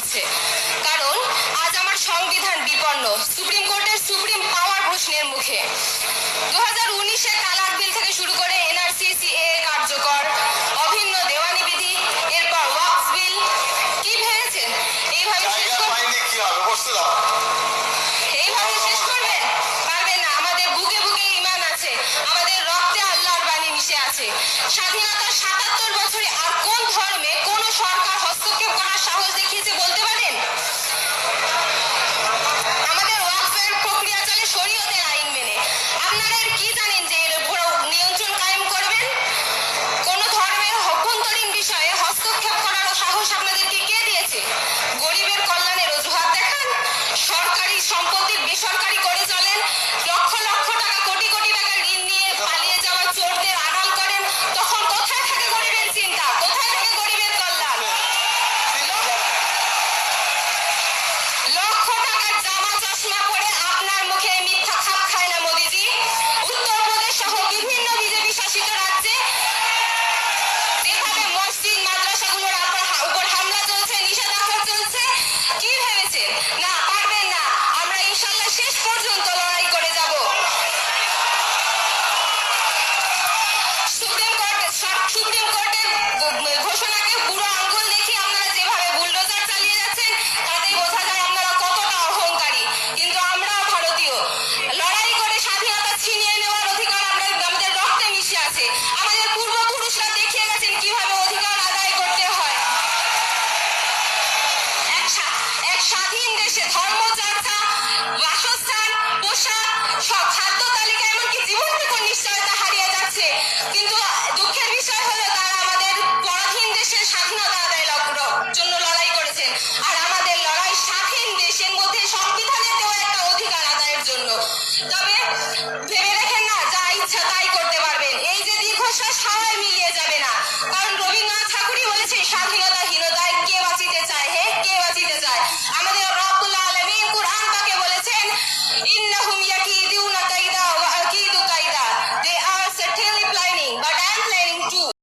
করছে। কারণ আজ আমার সংবিধান বিপন্ন। সুপ্রিম কোর্টের সুপ্রিম পাওয়ার প্রশ্নের মুখে। দু হাজার তালাক বিল থেকে শুরু করে এনআরসি সিএ কার্যকর অভিন্ন দেওয়ানি বিধি এরপর ওয়াক্স বিল। কি ভেবেছেন? এইভাবে শেষ জায়গা এইভাবে শেষ করবেন? পারবেন না। আমাদের বুকে বুকে ইমান আছে। আমাদের রক্তে আল্লাহর বাণী মিশে আছে। স্বাধীনতা